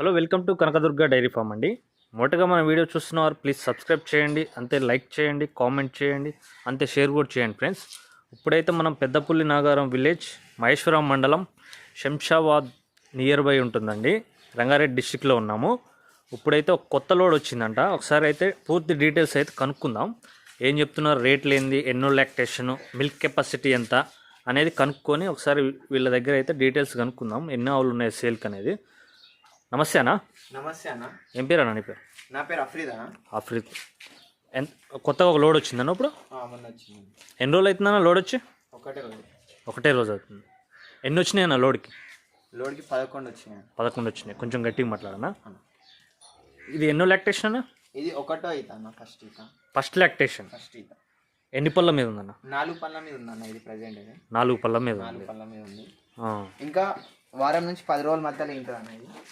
Hello welcome to Kanakadurga dairy farm అండి. మొదటగా మన వీడియో చూస్తున్నవారు ప్లీజ్ సబ్స్క్రైబ్ చేయండి అంతే లైక్ చేయండి కామెంట్ చేయండి అంతే షేర్ కూడా చేయండి ఫ్రెండ్స్. ఇప్పుడైతే మనం పెద్దపల్లి నాగారం విలేజ్ మహేశ్వరం మండలం శంషాబాద్ నియర్ బై ఉంటుందండి. రంగారెడ్డి డిస్టిక్లో ఉన్నాము. ఇప్పుడైతే ఒక కొత్త లోడ్ వచ్చిందంట. ఒకసారి అయితే పూర్తి డీటెయిల్స్ అయితే కనుక్కుందాం. ఏం చెప్తున్నారు? రేట్లు ఏంది? ఎన్నో ల్యాక్టేషను మిల్క్ కెపాసిటీ ఎంత? అనేది కనుక్కొని ఒకసారి వీళ్ళ దగ్గర అయితే డీటెయిల్స్ కనుక్కుందాం. ఎన్ని ఆవులు ఉన్నాయి సేల్కి అనేది. నమస్తే అన్న. నమస్తే అన్న. ఏం పేరు అన్న నీ పేరు? నా పేరు అఫ్రీద్ అన్న. ఆఫ్రిక్ ఎంత కొత్తగా ఒక లోడ్ వచ్చిందన్న ఇప్పుడు? మొన్న వచ్చింది. ఎన్ని రోజులు అవుతుందన్న లోడ్ వచ్చి? ఒకటే రోజు. ఒకటే రోజు అవుతుంది. ఎన్ని వచ్చినాయి అన్న లోడ్కి? లోడ్కి పదకొండు వచ్చినాయి. పదకొండు వచ్చినాయి. కొంచెం గట్టిగా మాట్లాడనా ఇది ఎన్నో లాక్టేషన్ అన్న? ఇది ఒకటో ఈత అన్న ఫస్ట్ ఈత. First lactation. ఫస్ట్ ఈత. ఎన్ని పళ్ళ మీద ఉందన్న? నాలుగు పళ్ళ మీద ఉంది అన్న ఇది ప్రజెంట్ ఇది. నాలుగు పళ్ళ మీద నాలుగు పళ్ళ మీద ఉంది. ఇంకా వారం నుంచి పది రోజుల మధ్యలో ఇది.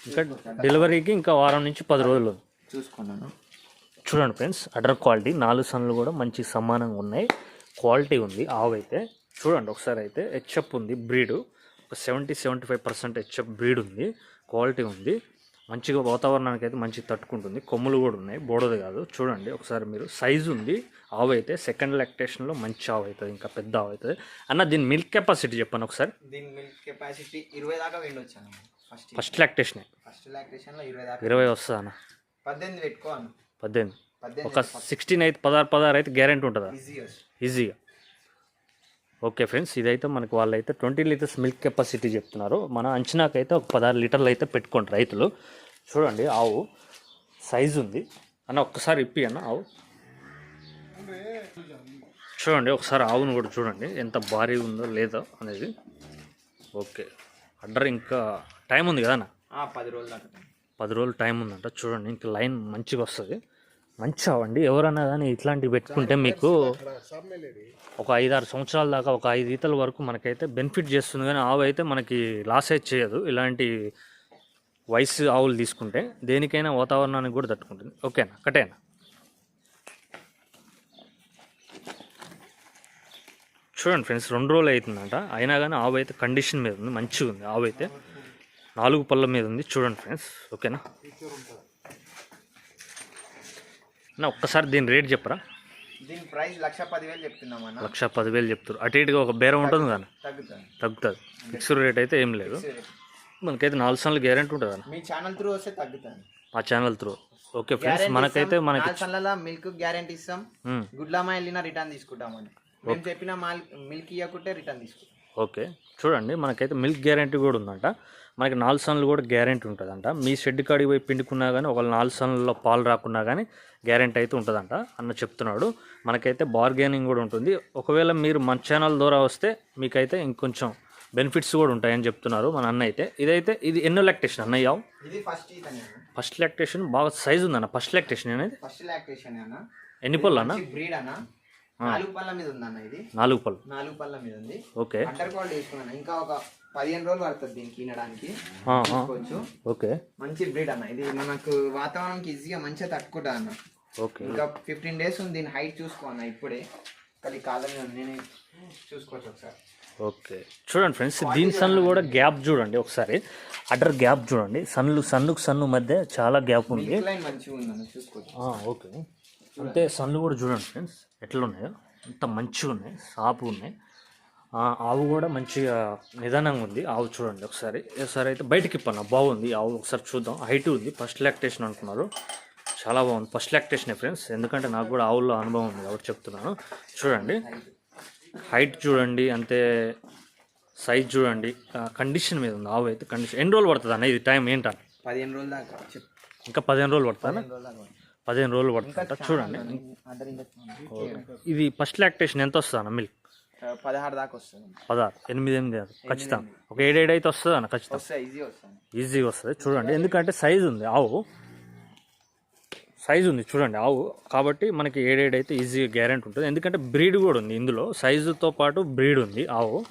ఇంకా డెలివరీకి ఇంకా వారం నుంచి పది రోజులు. చూసుకున్నాను. చూడండి ఫ్రెండ్స్ అడర్ క్వాలిటీ నాలుగు సన్లు కూడా మంచి సమానంగా ఉన్నాయి. క్వాలిటీ ఉంది ఆవు అయితే చూడండి ఒకసారి అయితే హెచ్ఎప్ ఉంది బ్రీడ్. ఒక seventy seventy five percent HF breed ఉంది క్వాలిటీ ఉంది. మంచిగా వాతావరణానికి అయితే మంచిగా తట్టుకుంటుంది. కొమ్ములు కూడా ఉన్నాయి. బోడది కాదు. చూడండి ఒకసారి మీరు సైజు ఉంది. ఆవు అయితే సెకండ్ లాక్టేషన్లో మంచి ఆవు అవుతుంది. ఇంకా పెద్ద ఆవు అవుతుంది. అన్న దీని మిల్క్ కెపాసిటీ చెప్పాను ఒకసారి. దీని మిల్క్ కెపాసిటీ ఇరవై దాకా వెళ్ళొచ్చు అన్న ఫస్ట్ లాక్టేషనే ఫస్ట్ లాక్టేషన్లో ఇరవై దాకా ఇరవై వస్తుంది అన్న? పద్దెనిమిది పెట్టుకో అన్న. పద్దెనిమిది. ఒక సిక్స్టీన్ అయితే పదహారు పదహారు అయితే గ్యారెంటీ ఉంటుందా? ఈజీగా ఓకే ఫ్రెండ్స్ ఇదైతే మనకి వాళ్ళు అయితే ట్వంటీ లీటర్స్ మిల్క్ కెపాసిటీ చెప్తున్నారు. మన అంచనాకైతే ఒక పదహారు లీటర్లు అయితే పెట్టుకోండి రైతులు. చూడండి ఆవు సైజు ఉంది. అన్న ఒక్కసారి ఇప్పి అన్న ఆవు. చూడండి ఒకసారి ఆవును కూడా చూడండి ఎంత భారీ ఉందో లేదో అనేది. ఓకే అడ్డర్ ఇంకా టైం ఉంది కదా అన్న? పది రోజులు పది రోజులు టైం ఉందంట. చూడండి ఇంకా లైన్ మంచిగా వస్తుంది. మంచి అవ్వండి ఎవరన్నా కానీ ఇట్లాంటివి పెట్టుకుంటే మీకు ఒక ఐదారు సంవత్సరాల దాకా ఒక ఐదు ఈతల వరకు మనకైతే బెనిఫిట్ చేస్తుంది. కానీ ఆవు అయితే మనకి లాస్ అయితే చేయదు. ఇలాంటి వయసు ఆవులు తీసుకుంటే దేనికైనా వాతావరణానికి కూడా తట్టుకుంటుంది. ఓకేనా? కటేనా చూడండి ఫ్రెండ్స్ రెండు రోజులు అవుతుందంట. అయినా కానీ ఆవు అయితే కండిషన్ మీద ఉంది. మంచిగా ఉంది. ఆవు అయితే నాలుగు పళ్ళ మీద ఉంది. చూడండి ఫ్రెండ్స్. ఓకేనా? నా ఒక్కసారి దీని రేట్ చెప్పరా? దీని ప్రైస్ లక్ష పదివేలు చెప్తున్నాం అన్న. లక్ష పదివేలు చెప్తారు అటు ఇటుగా ఒక బేరం ఉంటుంది కానీ తగ్గుతుంది. తగ్గుతుంది. ఫిక్స్డ్ రేట్ అయితే ఏం లేదు. మనకైతే నాలుగు సార్లు గ్యారెంటీ ఉంటుంది అన్న? మీ ఛానల్ త్రూ వస్తే తగ్గుతుంది. మా ఛానల్ త్రూ ఓకే ఫ్రెండ్స్ మనకైతే మనకి మిల్క్ గ్యారెంటీ ఇస్తాం. మ్మ్. గుడ్లమ్మ వెళ్ళినా రిటర్న్ తీసుకుంటామని మేము చెప్పిన మాల్ మిల్క్ ఇవ్వకుంటే రిటర్న్ తీసుకుంటాం. ఓకే చూడండి మనకైతే మిల్క్ గ్యారెంటీ కూడా ఉందంట. మనకి నాలుగు సన్లు కూడా గ్యారెంటీ ఉంటుందంట. మీ షెడ్ కాడికి పోయి పిండుకున్నా కానీ ఒక నాలుగు సన్లలో పాలు రాకున్నా కానీ గ్యారెంటీ అయితే ఉంటుందంట అన్న చెప్తున్నాడు. మనకైతే బార్గెనింగ్ కూడా ఉంటుంది. ఒకవేళ మీరు మన ఛానల్ ద్వారా వస్తే మీకైతే ఇంకొంచెం బెనిఫిట్స్ కూడా ఉంటాయని చెప్తున్నారు మన అన్న అయితే. ఇదైతే ఇది ఎన్నో లాక్టేషన్ అన్నయ్య ఫస్ట్ లాక్టేషన్ బాగా సైజు ఉందన్న. ఫస్ట్ లాక్టేషన్ అనేది? ఎన్ని పళ్ళు అన్న? బ్రీడ్ అన్న. నాలుగు పళ్ళ మీద ఉందన్న ఇది. నాలుగు పళ్ళు. నాలుగు పళ్ళ మీద ఉంది. ఓకే. అండర్ క్వాలిటీ ఇంకా ఒక పదిహేను రోజులు పడుతుంది దీనికి తినడానికి తీసుకోవచ్చు. ఓకే. మంచి బ్రీడ్ అన్న. ఇది మనకు వాతావరణంకి ఈజీగా మంచిగా తట్టుకుంటా అన్న. ఓకే. ఇంకా ఫిఫ్టీన్ డేస్ ఉంది. దీని హైట్ చూసుకో అన్న ఇప్పుడే. కానీ ఉంది. నేను చూసుకోవచ్చు ఒకసారి. ఓకే. చూడండి ఫ్రెండ్స్ దీని సన్లు కూడా గ్యాప్ చూడండి ఒకసారి. అడ్డర్ గ్యాప్ చూడండి. సన్లు సన్నుకు సన్ను మధ్య చాలా గ్యాప్ ఉంది. ఓకే. అంటే సన్లు కూడా చూడండి ఫ్రెండ్స్ ఎట్లా ఉన్నాయో అంత మంచిగా ఉన్నాయి. సాపు ఉన్నాయి. ఆవు కూడా మంచిగా నిదానంగా ఉంది. ఆవు చూడండి ఒకసారి. ఒకసారి అయితే బయటకి ఇప్పన్న. బాగుంది ఆవు. ఒకసారి చూద్దాం. హైట్ ఉంది. ఫస్ట్ లాక్టేషన్ అంటున్నారు చాలా బాగుంది. ఫస్ట్ లాక్టేషనే ఫ్రెండ్స్? ఎందుకంటే నాకు కూడా ఆవుల్లో అనుభవం ఉంది కాబట్టి చెప్తున్నాను. చూడండి. హైట్ చూడండి. అంతే సైజ్ చూడండి. కండిషన్ మీద ఉంది ఆవు అయితే. కండిషన్ ఎన్ని రోజులు పడుతుంది అన్న? ఇది టైం ఏంటంట పదిహేను రోజులు దాకా ఇంకా పదిహేను రోజులు పడుతుందా పదిహేను రోజులు పడుతుందంట. చూడండి. ఇది ఫస్ట్ లాక్టేషన్ ఎంత వస్తుంది అన్న మిల్క్? పదహారు దాకా వస్తుంది. పదహారు ఎనిమిది ఎనిమిది కాదు ఖచ్చితంగా. ఒక ఏడేడు అయితే వస్తుంది అన్న? ఖచ్చితంగా. వస్తాయి ఈజీ వస్తుంది ఈజీగా వస్తుంది. చూడండి ఎందుకంటే సైజు ఉంది. ఆవు. సైజు ఉంది. చూడండి ఆవు. కాబట్టి మనకి ఏడేడు అయితే ఈజీగా గ్యారెంటీ ఉంటుంది. ఎందుకంటే బ్రీడ్ కూడా ఉంది ఇందులో. సైజుతో పాటు బ్రీడ్ ఉంది ఆవు.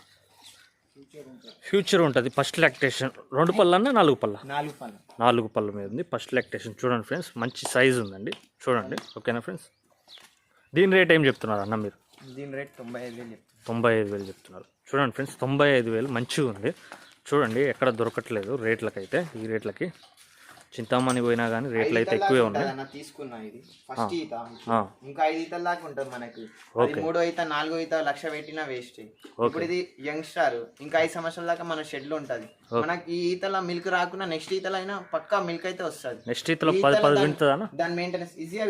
ఫ్యూచర్ ఉంటుంది. ఫస్ట్ లాక్టేషన్ రెండు పళ్ళన్నా నాలుగు పళ్ళ? నాలుగు పళ్ళు. నాలుగు పళ్ళ మీద ఉంది. ఫస్ట్ లాక్టేషన్ చూడండి ఫ్రెండ్స్ మంచి సైజు ఉందండి. చూడండి. ఓకేనా ఫ్రెండ్స్ దీని రేట్ ఏం చెప్తున్నారు అన్న మీరు? దీని రేట్ తొంభై ఐదు వేలు తొంభై ఐదు వేలు చెప్తున్నారు. చూడండి ఫ్రెండ్స్ తొంభై ఐదు వేలు మంచిగా ఉంది. చూడండి ఎక్కడ దొరకట్లేదు రేట్లకైతే. ఈ రేట్లకి చింతామణి పోయినా కానీ రేట్లు అయితే ఎక్కువే ఈతలు ఉన్నాయి. తీసుకున్నా ఇది. ఫస్ట్ ఈత. ఇంకా ఐదు ఈతల దాకా ఉంటుంది మనకి. మూడో ఈత నాలుగో ఈత లక్ష పెట్టినా వేస్ట్ ఇప్పుడు ఇది యంగ్స్టర్. ఇంకా ఐదు సంవత్సరాల దాకా మన షెడ్ ఉంటది. మనకి ఈ ఈతల మిల్క్ రాకుండా నెక్స్ట్ ఈతల అయినా పక్కా మిల్క్ అయితే వస్తుంది. నెక్స్ట్ ఇతలో పది పది వింటుందా దాని మెయింటెనెన్స్ ఈజీగా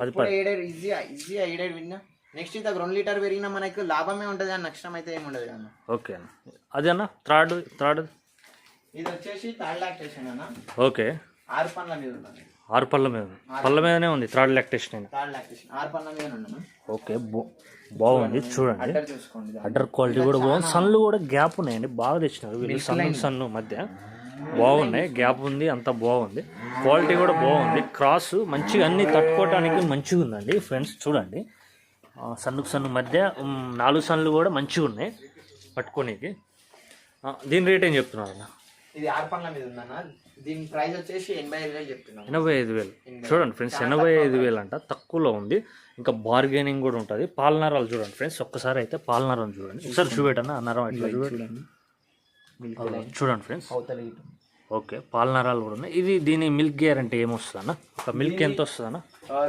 పది ఇప్పుడు ఏడేడు ఈజీగా ఈజీగా ఏడేడు విన్నా నెక్స్ట్ ఈత రెండు లీటర్ పెరిగినా మనకి లాభమే ఉంటుంది కానీ నష్టం అయితే ఏమి ఉండదు అన్న. ఓకే అన్న. అదే అన్న థర్డ్ థర్డ్ ఇది వచ్చేసి థర్డ్ లాక్టేషన్ అన్న. ఓకే. ఆరు పండ్ల మీద ఉన్నది ఆరు పళ్ళ మీద. పళ్ళ మీదనే ఉంది థర్డ్ లాక్టేషన్ అయినా థర్డ్ లాక్టేషన్. ఆరు పండ్ల మీద ఉన్నాను ఓకే బాగుంది చూడండి. అడ్డర్ చూసుకోండి దాన్ని. అడ్డర్ క్వాలిటీ కూడా బాగుంది. సన్లు కూడా గ్యాప్ ఉన్నాయండి బాగా తెచ్చినారు వీళ్ళు. సన్ను సన్ను మధ్య. బాగున్నాయి గ్యాప్ ఉంది అంతా బాగుంది. క్వాలిటీ కూడా బాగుంది. క్రాస్ మంచిగా అన్ని తట్టుకోవటానికి మంచిగా ఉందండి ఫ్రెండ్స్ చూడండి. సన్నుకు సన్ను మధ్య నాలుగు సన్లు కూడా మంచిగా ఉన్నాయి పట్టుకోనికి. దీని రేట్ ఏం చెప్తున్నారు అన్న? ఇది ఆరు పండ్ల మీద ఉందన్న. దీని ప్రైస్ వచ్చేసి ఎనభై ఐదు వేలు చెప్తున్నాను. ఎనభై ఐదు వేలు. చూడండి ఫ్రెండ్స్ ఎనభై ఐదు వేలు అంట తక్కువలో ఉంది. ఇంకా బార్గెనింగ్ కూడా ఉంటుంది. పాలనరాలు చూడండి ఫ్రెండ్స్ ఒక్కసారి అయితే పాలనరం చూడండి. ఒకసారి చూపెట్టన్న అన్నారం చూడండి. చూడండి ఫ్రెండ్స్. ఓకే పాలనరాలు కూడా ఉన్నాయి. ఇది దీని మిల్క్ గ్యారంటీ ఏమొస్తుంది అన్న ఒక మిల్క్ ఎంత వస్తుంది అన్న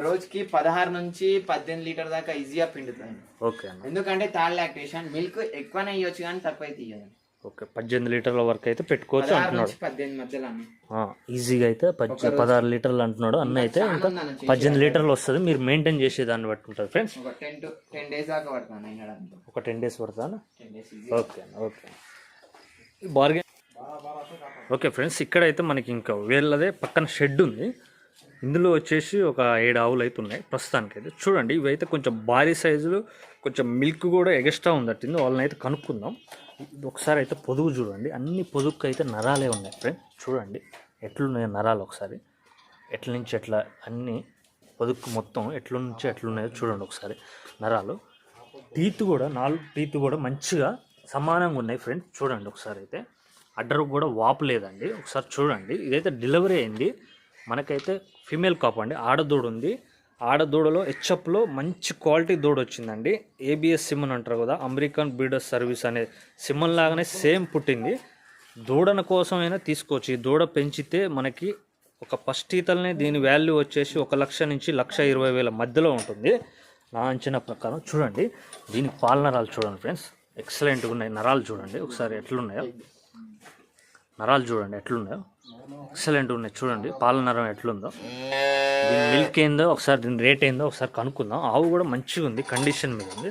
రోజుకి పదహారు నుంచి పద్దెనిమిది లీటర్ దాకా ఈజీగా పిండుతాను. ఓకే అన్న. ఎందుకంటే థర్డ్ లాక్టేషన్ మిల్క్ ఎక్కువనే ఇవ్వచ్చు కానీ తక్కువ అయితే ఇయ్యదు ఓకే పద్దెనిమిది లీటర్ల వరకు అయితే పెట్టుకోవచ్చు అంటున్నాడు. పద్దెనిమిది మధ్యలో ఈజీగా అయితే పద్దె పదహారు లీటర్లు అంటున్నాడు. అన్న అయితే ఇంకా. పద్దెనిమిది లీటర్లు వస్తుంది. మీరు మెయింటైన్ చేసే దాన్ని బట్టి ఉంటుంది ఫ్రెండ్స్ ఒక టెన్ టు టెన్ డేస్ దాకా అయినడంతా ఒక టెన్ డేస్ పడుతుందా ఓకే అన్న ఓకే బార్గెన్ ఓకే ఫ్రెండ్స్ ఇక్కడైతే మనకి ఇంకా వీళ్ళదే పక్కన షెడ్ ఉంది. ఇందులో వచ్చేసి ఒక ఏడు ఆవులు అయితే ఉన్నాయి ప్రస్తుతానికి అయితే చూడండి ఇవైతే కొంచెం భారీ సైజులు కొంచెం మిల్క్ కూడా ఎగస్ట్రా ఉందట్టింది. వాళ్ళని అయితే కనుక్కుందాం. ఒకసారి అయితే పొదుగు చూడండి. అన్ని పొదుగుకు అయితే నరాలే ఉన్నాయి ఫ్రెండ్. చూడండి ఎట్లున్నాయో నరాలు ఒకసారి. ఎట్ల నుంచి ఎట్లా అన్ని పొదుగు మొత్తం ఎట్ల నుంచి ఎట్లున్నాయో చూడండి ఒకసారి నరాలు. టీత్ కూడా నాలుగు టీత్ కూడా మంచిగా సమానంగా ఉన్నాయి ఫ్రెండ్స్ చూడండి ఒకసారి అయితే. అడ్డర్ కూడా వాపు లేదండి. ఒకసారి చూడండి. ఇదైతే డెలివరీ అయింది. మనకైతే ఫీమేల్ కాప్ అండి. ఆడదూడ ఉంది. ఆడదూడలో హెచ్ఎఫ్లో మంచి క్వాలిటీ దూడ వచ్చిందండి. ఏబిఎస్ సిమ్ అని అంటారు కదా అమెరికన్ బ్రీడర్ సర్వీస్ అనే సిమ్ లాగానే సేమ్ పుట్టింది. దూడన కోసమైనా తీసుకోవచ్చు. ఈ దూడ పెంచితే మనకి ఒక ఫస్ట్ ఈతలనే దీని వాల్యూ వచ్చేసి ఒక లక్ష నుంచి లక్ష ఇరవై వేల మధ్యలో ఉంటుంది. నా అంచనా ప్రకారం చూడండి. దీని పాల నరాలు చూడండి ఫ్రెండ్స్. ఎక్సలెంట్గా ఉన్నాయి. నరాలు చూడండి. ఒకసారి ఎట్లున్నాయో. నరాలు చూడండి ఎట్లున్నాయో. ఎక్సలెంట్ ఉన్నాయి చూడండి. పాల నరం ఎట్లుందో. దీని మిల్క్ ఏందో ఒకసారి దీని రేట్ ఏందో ఒకసారి కనుక్కుందాం. ఆవు కూడా మంచిగా ఉంది కండిషన్ మీద ఉంది.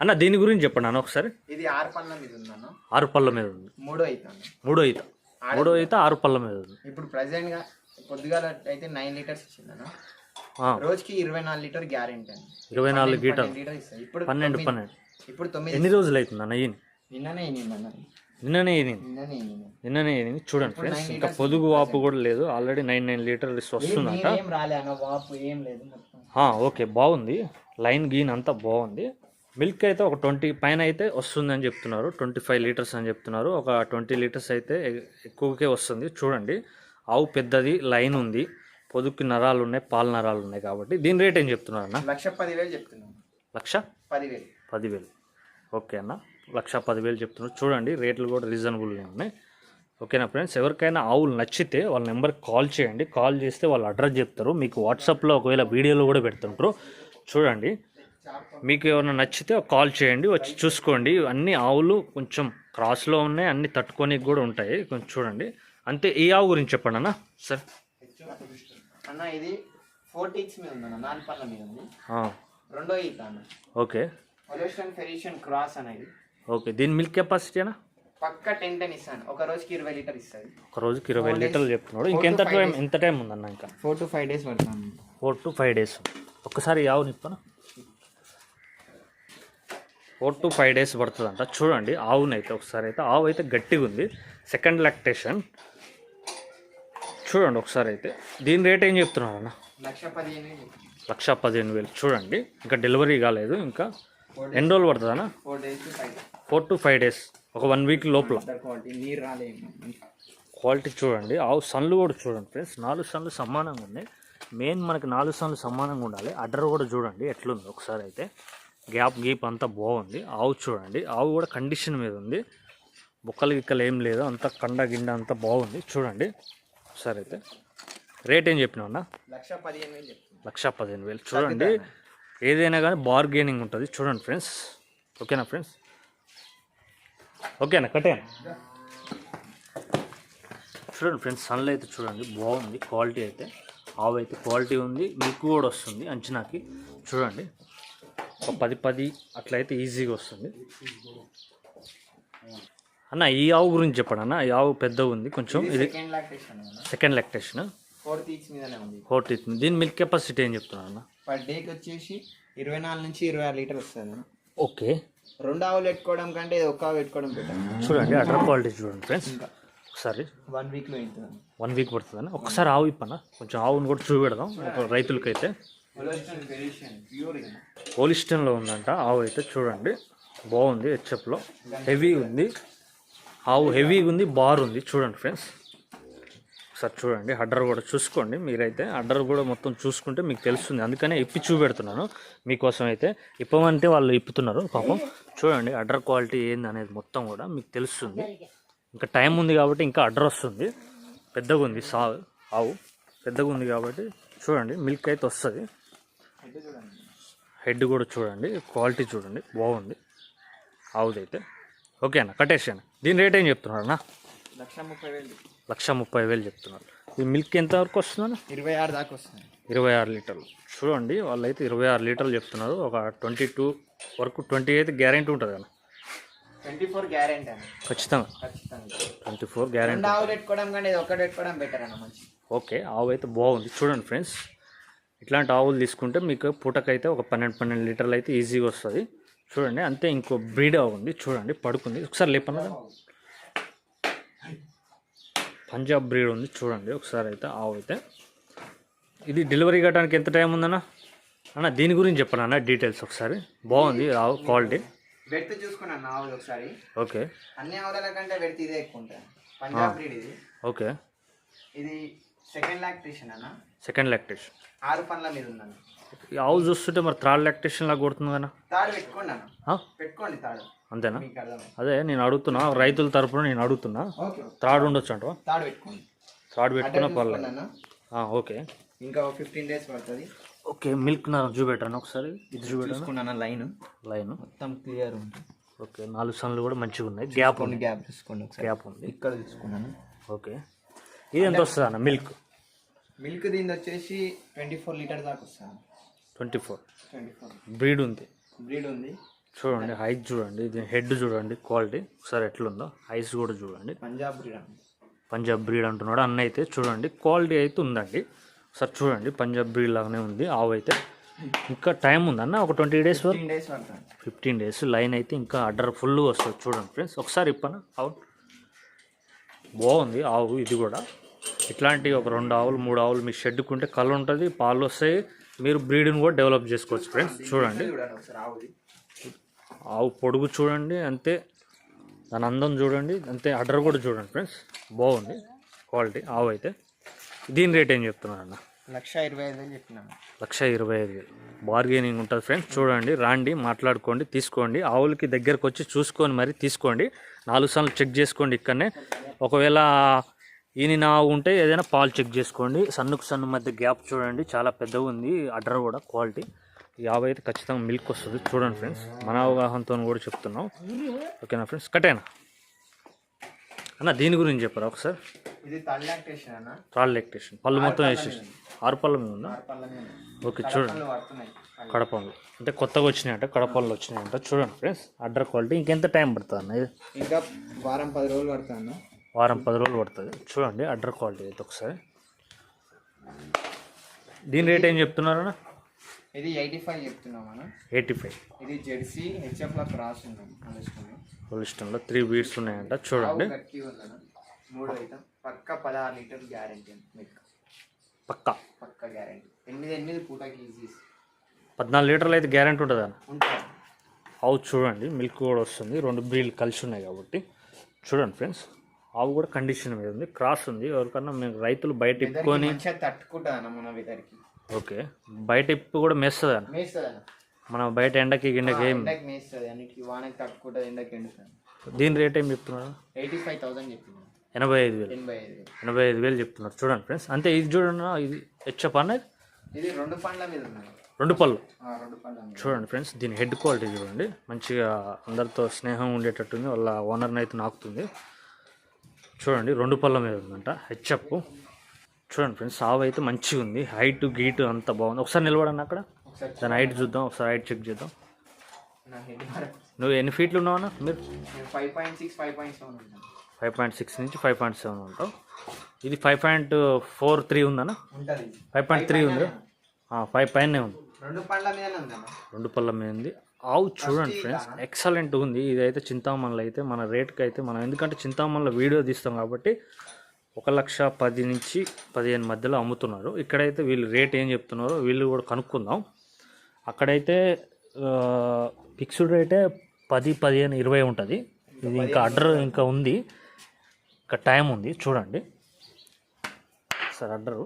అన్న దీని గురించి చెప్పండి అన్న ఒకసారి. ఇది ఆరు పండ్ల మీద ఉందన్న ఆరు పళ్ళ మీద ఉంది. మూడో అవుతాను మూడో ఈత. మూడో ఈత ఆరు పళ్ళ మీద ఉంది. ఇప్పుడు ప్రజెంట్గా పొద్దుగాల అయితే నైన్ లీటర్స్ ఇచ్చిందన్న ఆ, రోజుకి ఇరవై నాలుగు లీటర్ గ్యారెంటీ అండి ఇరవై నాలుగు లీటర్. ఇప్పుడు పన్నెండు పన్నెండు. ఇప్పుడు తొమ్మిది ఎన్ని రోజులు అవుతుంది అన్న ఈయన? నిన్ననే నిన్ననే ఈయన నిన్ననే అయింది నిన్ననే ఈయన చూడండి ఫ్రెండ్స్ ఇంకా పొదుగు వాపు కూడా లేదు. ఆల్రెడీ నైన్ నైన్ లీటర్స్ వస్తుందంట ఓకే బాగుంది. లైన్ గీన్ అంతా బాగుంది. మిల్క్ అయితే ఒక ట్వంటీ పైన అయితే వస్తుందని చెప్తున్నారు. ట్వంటీ ఫైవ్ లీటర్స్ అని చెప్తున్నారు. ఒక ట్వంటీ లీటర్స్ అయితే ఎక్కువకే వస్తుంది. చూడండి. ఆవు పెద్దది లైన్ ఉంది. పొదుక్కి నరాలు ఉన్నాయి పాల నరాలు ఉన్నాయి కాబట్టి. దీని రేట్ ఏం చెప్తున్నారు అన్న? లక్ష పదివేలు చెప్తున్నాను. లక్ష? పదివేలు. పదివేలు. ఓకే అన్న. లక్ష పదివేలు చెప్తున్నారు. చూడండి రేట్లు కూడా రీజనబుల్గా ఉన్నాయి. ఓకేనా ఫ్రెండ్స్? ఎవరికైనా ఆవులు నచ్చితే వాళ్ళ నెంబర్కి కాల్ చేయండి. కాల్ చేస్తే వాళ్ళు అడ్రస్ చెప్తారు. మీకు వాట్సాప్లో ఒకవేళ వీడియోలో కూడా పెడుతుంటారు. చూడండి మీకు ఏమైనా నచ్చితే కాల్ చేయండి. వచ్చి చూసుకోండి. అన్ని ఆవులు కొంచెం క్రాస్లో ఉన్నాయి. అన్ని తట్టుకోనికి కూడా ఉంటాయి. కొంచెం చూడండి. అంతే ఈ ఆవు గురించి చెప్పండి అన్న. సార్. అన్న ఇది మీద ఉంది. రెండో ఓకే. క్రాస్ అనేది ఓకే దీని మిల్క్ కెపాసిటీ అన్న? పక్క టెన్ టెన్ ఇస్తాను ఒక రోజుకి ఇరవై లీటర్ ఇస్తుంది. ఒక రోజుకి ఇరవై లీటర్లు చెప్తున్నాడు. ఇంకెంత టైం ఎంత టైం ఉందన్న ఇంకా? ఫోర్ టు ఫైవ్ డేస్ పడుతుంది ఫోర్ టు ఫైవ్ డేస్ ఒక్కసారి యావు నిప్పన. ఫోర్ టు ఫైవ్ డేస్ పడుతుందంట. చూడండి ఆవునైతే ఒకసారి అయితే ఆవు అయితే గట్టిగా ఉంది. సెకండ్ లాక్టేషన్ చూడండి ఒకసారి అయితే. దీని రేట్ ఏం చెప్తున్నారు అన్న లక్ష పదిహేను లక్ష పదిహేను వేలు. చూడండి ఇంకా డెలివరీ కాలేదు ఇంకా. ఎన్ని రోజులు పడుతుంది అన్న four days to five four to five days ఒక వన్ వీక్ లోపల. క్వాలిటీ చూడండి. ఆవు సన్లు కూడా చూడండి ఫ్రెండ్స్. నాలుగు సన్లు సమానంగా ఉన్నాయి. మెయిన్ మనకి నాలుగు సన్లు సమానంగా ఉండాలి. అడ్డర్ కూడా చూడండి ఎట్లుంది ఒకసారి అయితే. గ్యాప్ గీప్ అంతా బాగుంది. ఆవు చూడండి. ఆవు కూడా కండిషన్ మీద ఉంది. బుక్కలు గిక్కలు ఏం లేదు. అంతా కండ గిండ అంతా బాగుంది. చూడండి. ఒకసారి అయితే. రేట్ ఏం చెప్పినావు అన్న? లక్ష పదిహేను వేలు చెప్తున్నా. లక్ష పదిహేను వేలు. చూడండి. ఏదైనా కానీ బార్గెనింగ్ ఉంటుంది. చూడండి ఫ్రెండ్స్. ఓకేనా ఫ్రెండ్స్? ఓకేనా కట్టేనా చూడండి ఫ్రెండ్స్ సన్లో అయితే చూడండి బాగుంది క్వాలిటీ అయితే. ఆవు అయితే క్వాలిటీ ఉంది మీకు కూడా వస్తుంది అంచనాకి. చూడండి. ఒక పది పది అట్లయితే ఈజీగా వస్తుంది. అన్న ఈ ఆవు గురించి చెప్పండి అన్న. ఈ ఆవు పెద్దగా ఉంది కొంచెం ఇది సెకండ్ లాక్టేషన్ ఉంది. ఫోర్త్ దీని మిల్క్ కెపాసిటీ ఏం చెప్తున్నారు అన్న? పర్ డేకి వచ్చేసి ఇరవై నాలుగు నుంచి ఇరవై ఆరు లీటర్ వస్తుంది. ఓకే. రెండు ఆవులు పెట్టుకోవడం కంటే ఇది ఒక ఆవు పెట్టుకోవడం బెటర్ చూడండి అడ్ర క్వాలిటీ చూడండి ఫ్రెండ్స్ ఒకసారి. వన్ వీక్లో ఇంటుంది వన్ వీక్ పడుతుందని ఒకసారి ఆవు ఇప్పన కొంచెం ఆవును కూడా చూపెడదాం. ఒక రైతులకైతే. ప్యూర్ పోలిస్టన్లో ఉందంట. ఆవు అయితే చూడండి. బాగుంది హెచ్ఎఫ్లో హెవీ ఉంది. ఆవు హెవీగా ఉంది బార్ ఉంది చూడండి ఫ్రెండ్స్ ఒకసారి చూడండి అడ్డర్ కూడా చూసుకోండి. మీరైతే అడ్డర్ కూడా మొత్తం చూసుకుంటే మీకు తెలుస్తుంది. అందుకనే ఇప్పి చూపెడుతున్నాను. మీకోసం అయితే ఇప్పమంటే వాళ్ళు ఇప్పుతున్నారు పాపం. చూడండి అడ్డర్ క్వాలిటీ ఏంది అనేది మొత్తం కూడా మీకు తెలుస్తుంది. ఇంకా టైం ఉంది కాబట్టి ఇంకా అడ్డర్ వస్తుంది. పెద్దగా ఉంది సా ఆవు. పెద్దగా ఉంది కాబట్టి చూడండి మిల్క్ అయితే వస్తుంది. హెడ్ కూడా చూడండి క్వాలిటీ చూడండి బాగుంది. ఆవుదైతే. ఓకే అన్న కట్టేసాను దీని రేట్ ఏం చెప్తున్నారు అన్న? లక్ష ముప్పై వేలు. లక్ష ముప్పై వేలు చెప్తున్నారు. ఈ మిల్క్ ఎంత వరకు వస్తుందన్న? ఇరవై ఆరు దాకా వస్తుంది. ఇరవై ఆరు లీటర్లు. చూడండి వాళ్ళైతే ఇరవై ఆరు లీటర్లు చెప్తున్నారు. ఒక ట్వంటీ టూ వరకు ట్వంటీ అయితే గ్యారెంటీ ఉంటుంది అన్న ట్వంటీ ఫోర్ గ్యారెంటీ అన్న. ఖచ్చితంగా. ఖచ్చితంగా. ట్వంటీ ఫోర్ గ్యారెంటీ పెట్టుకోవడం ఇది ఒకటి పెట్టుకోవడం బెటర్ అన్న మంచి ఓకే ఆవు అయితే బాగుంది. చూడండి ఫ్రెండ్స్ ఇట్లాంటి ఆవులు తీసుకుంటే మీకు పూటకైతే ఒక పన్నెండు పన్నెండు లీటర్లు అయితే ఈజీగా వస్తుంది. చూడండి అంతే ఇంకో బ్రీడ్ ఆవు ఉంది. చూడండి పడుకుంది. ఒకసారి లేపన్నా పంజాబ్ బ్రీడ్ ఉంది చూడండి ఒకసారి అయితే ఆవు అయితే. ఇది డెలివరీ కావడానికి ఎంత టైం ఉందన్న? అన్న దీని గురించి చెప్పండి అన్న డీటెయిల్స్ ఒకసారి. బాగుంది ఆవు క్వాలిటీ. ఆవులు ఒకసారి. ఓకే. అన్ని ఆవుల కంటే ఇదే ఎక్కువ ఉంటుంది. పంజాబ్ బ్రీడ్ ఇది. ఓకే. ఇది సెకండ్ లాక్టేషన్ అన్న. సెకండ్ లాక్టేషన్ ఆరు పనుల మీద ఉందన్న. ఆవు చూస్తుంటే మరి థర్డ్ లాక్టేషన్ లాగా కొడుతుంది కదా తాడు పెట్టుకోండి అన్న? పెట్టుకోండి తాడు. అంతేనా? అదే నేను అడుగుతున్నా రైతుల తరపున నేను అడుగుతున్నా. త్రాడ్ ఉండొచ్చు అంటవా తాడు పెట్టుకోండి. త్రాడ్ పెట్టుకున్న పర్లేదు. ఓకే. ఇంకా ఫిఫ్టీన్ డేస్ పడుతుంది. ఓకే మిల్క్ నా చూపెట్టాను ఒకసారి? ఇది చూపెట్టాను? లైన్. లైన్. మొత్తం క్లియర్ ఉంటుంది ఓకే నాలుగు సన్లు కూడా మంచిగా ఉన్నాయి. గ్యాప్ ఉంది. గ్యాప్ చూసుకోండి ఒకసారి. గ్యాప్ ఉంది. ఇక్కడ చూసుకున్నాను ఓకే. ఇది ఎంత వస్తుంది అన్న మిల్క్? మిల్క్ దీని వచ్చేసి ట్వంటీ ఫోర్ లీటర్ దాకా వస్తుంది twenty four. Twenty four. Breed ఉంది. బ్రీడ్ ఉంది. చూడండి హైట్ చూడండి ఇది హెడ్ చూడండి క్వాలిటీ ఒకసారి ఎట్లుందో ఐస్ కూడా చూడండి. పంజాబ్ బ్రీడ్ పంజాబ్ బ్రీడ్ అంటున్నాడు అన్న అయితే చూడండి క్వాలిటీ అయితే ఉందండి. ఒకసారి చూడండి పంజాబ్ బ్రీడ్ లాగానే ఉంది ఆవు అయితే. ఇంకా టైం ఉందన్న ఒక ట్వంటీ డేస్ వరకు? ఫిఫ్టీన్ డేస్ లైన్ అయితే ఇంకా అడ్డర్ ఫుల్గా వస్తుంది చూడండి ఫ్రెండ్స్ ఒకసారి ఇప్పన ఆవు? బాగుంది ఆవు ఇది కూడా. ఇట్లాంటి ఒక రెండు ఆవులు మూడు ఆవులు మీ షెడ్డుకుంటే కళ్ళు ఉంటుంది పాలు వస్తాయి. మీరు బ్రీడ్ని కూడా డెవలప్ చేసుకోవచ్చు ఫ్రెండ్స్ చూడండి. ఆవు పొడుగు చూడండి అంతే. దాని అందం చూడండి అంతే. అడ్డర్ కూడా చూడండి ఫ్రెండ్స్. బాగుంది క్వాలిటీ ఆవు అయితే. దీని రేట్ ఏం చెప్తున్నారు అన్న? లక్ష ఇరవై ఐదు వేలు చెప్పినాను. లక్ష ఇరవై ఐదు. వేలు బార్గెనింగ్ ఉంటుంది ఫ్రెండ్స్ చూడండి రాండి మాట్లాడుకోండి తీసుకోండి. ఆవులకి దగ్గరకు వచ్చి చూసుకొని మరి తీసుకోండి. నాలుగు సార్లు చెక్ చేసుకోండి ఇక్కడనే. ఒకవేళ ఈయన నా ఆవు ఉంటే ఏదైనా పాలు చెక్ చేసుకోండి. సన్నుకు సన్ను మధ్య గ్యాప్ చూడండి చాలా పెద్దగా ఉంది అడ్డర్ కూడా క్వాలిటీ. ఆవు అయితే ఖచ్చితంగా మిల్క్ వస్తుంది. చూడండి ఫ్రెండ్స్ మన అవగాహనతో కూడా చెప్తున్నాం. ఓకేనా ఫ్రెండ్స్ కట్టేనా? అన్న దీని గురించి చెప్పరా ఒకసారి? ఇది లాక్టేషన్ పళ్ళు మొత్తం వేసేసి. ఆరు పళ్ళ మీద ఉందా? ఓకే చూడండి. కడపలు. అంటే కొత్తగా వచ్చినాయంట కడపలు వచ్చినాయంట. చూడండి ఫ్రెండ్స్ అడ్డర్ క్వాలిటీ ఇంకెంత టైం పడుతుంది అన్న ఇది? ఇంకా వారం పది రోజులు పడుతుంది అన్న వారం పది రోజులు పడుతుంది. చూడండి అడ్డర్ క్వాలిటీ అయితే ఒకసారి. దీని రేట్ ఏం చెప్తున్నారన్న? ఇది ఎయిటీ ఫైవ్ చెప్తున్నాం అన్న ఎయిటీ ఫైవ్. ఇది జెర్సీ హెచ్ఎఫ్ లా క్రాస్ ఉంది తెలుసుకుని హోలిస్టన్లో త్రీ బీడ్స్ ఉన్నాయంట చూడండి. మూడు అయితే పక్క పదహారు లీటర్ గ్యారంటీ మీకు. పక్కా. పక్క గ్యారంటీ. ఎనిమిది ఎనిమిది పూటకి ఈజీ. పద్నాలుగు లీటర్లు అయితే గ్యారంటీ ఉంటుంది? ఆవు చూడండి మిల్క్ కూడా వస్తుంది. రెండు బ్రీడ్లు కలిసి ఉన్నాయి కాబట్టి. చూడండి ఫ్రెండ్స్ ఆవు కూడా కండిషన్ మీద ఉంది క్రాస్ ఉంది. ఎవరికన్నా మేము రైతులు బయట తట్టుకుంటుంది అన్న మన వెదర్కి. ఓకే. బయట ఇప్పు కూడా మెస్తుంది? అన్న మేస్తుంది? అన్న మనం బయట ఎండకి గిండకి ఏం? ఎండకి మేస్తుంది. అన్నిటికి వానకి తట్టుకుంటుంది ఎండకి ఎండుతుంది దీని రేట్ ఏం చెప్తున్నారు? ఎయిటీ ఫైవ్ థౌసండ్ చెప్పింది ఎనభై ఐదు వేలు. ఎనభై ఐదు వేలు. ఎనభై ఐదు వేలు చెప్తున్నారు. చూడండి ఫ్రెండ్స్. అంతే ఇది చూడండి. ఇది హెచ్ఎప్ అన్నది ఇది రెండు పండ్ల మీద రెండు పళ్ళు చూడండి ఫ్రెండ్స్ దీని హెడ్ క్వాలిటీ చూడండి. మంచిగా అందరితో స్నేహం ఉండేటట్టుంది. వాళ్ళ ఓనర్ని అయితే నాకుతుంది. చూడండి రెండు పళ్ళ మీద ఉందంట హెచ్ఎప్ చూడండి ఫ్రెండ్స్ ఆవు అయితే మంచిగా ఉంది. హైట్ గీట్ అంత బాగుంది. ఒకసారి నిలబడండి అక్కడ? దాని హైట్ చూద్దాం ఒకసారి హైట్ చెక్ చేద్దాం. నువ్వు ఎన్ని ఫీట్లు ఉన్నావన్నా మీరు? నేను five point six five point seven ఉంటాను. ఫైవ్ పాయింట్ సిక్స్ నుంచి ఫైవ్ పాయింట్ సెవెన్ ఉంటావు. ఇది ఫైవ్ పాయింట్ ఫోర్ త్రీ ఉందన్న? ఫైవ్ పాయింట్ త్రీ ఉంది. ఫైవ్ పైనే ఉంది. రెండు పళ్ళ మీద ఉంది. ఆవు చూడండి ఫ్రెండ్స్ ఎక్సలెంట్ ఉంది. ఇదైతే చింతామణిలో అయితే మన రేట్కి అయితే మనం ఎందుకంటే చింతామణిలో వీడియో తీస్తాం కాబట్టి ఒక లక్ష పది నుంచి పదిహేను మధ్యలో అమ్ముతున్నారు. ఇక్కడైతే వీళ్ళు రేట్ ఏం చెప్తున్నారో వీళ్ళు కూడా కనుక్కుందాం. అక్కడైతే ఫిక్స్డ్ రేటే పది పదిహేను ఇరవై ఉంటుంది. ఇది ఇంకా అడ్డర్ ఇంకా ఉంది. ఇంకా టైం ఉంది. చూడండి. Sir udder.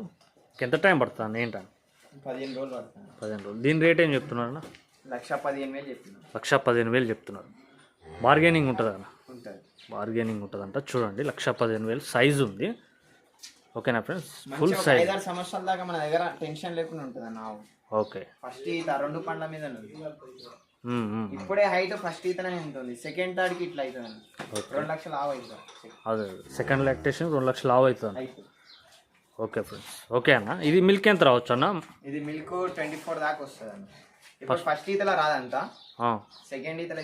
ఎంత టైం పడుతుంది ఏంటని పదిహేను రోజులు పడుతుంది. పదిహేను రోజులు. దీని రేట్ ఏం చెప్తున్నారన్న? లక్ష పదిహేను వేలు చెప్పిన లక్ష పదిహేను వేలు చెప్తున్నారు. బార్గెనింగ్ ఉంటుంది అన్న బార్గెనింగ్ ఉంటుందంట. చూడండి లక్ష పదిహేను వేలు సైజు ఉంది. ఓకేనా ఫ్రెండ్స్? ఫుల్ సైజ్ ఐదారు సంవత్సరాల దాకా మన దగ్గర టెన్షన్ లేకుండా ఉంటుంది అన్న ఓకే. ఫస్ట్ ఈత రెండు పండ్ల మీద. ఇప్పుడే హైట్ ఫస్ట్ ఈతనే ఉంటుంది. సెకండ్ థర్డ్కి ఇట్లా అవుతుంది. రెండు లక్షలు ఆవు అవుతుంది. అదే సెకండ్ లాక్టేషన్ రెండు లక్షలు లావు అవుతుంది. Okay friends. ఓకే అన్న. ఇది మిల్క్ ఎంత రావచ్చు అన్న? ఇది మిల్క్ ట్వంటీ ఫోర్ దాకా వస్తుంది అన్న ఇప్పుడు ఫస్ట్ ఈతలో రాదంట. సెకండ్ ఈతలో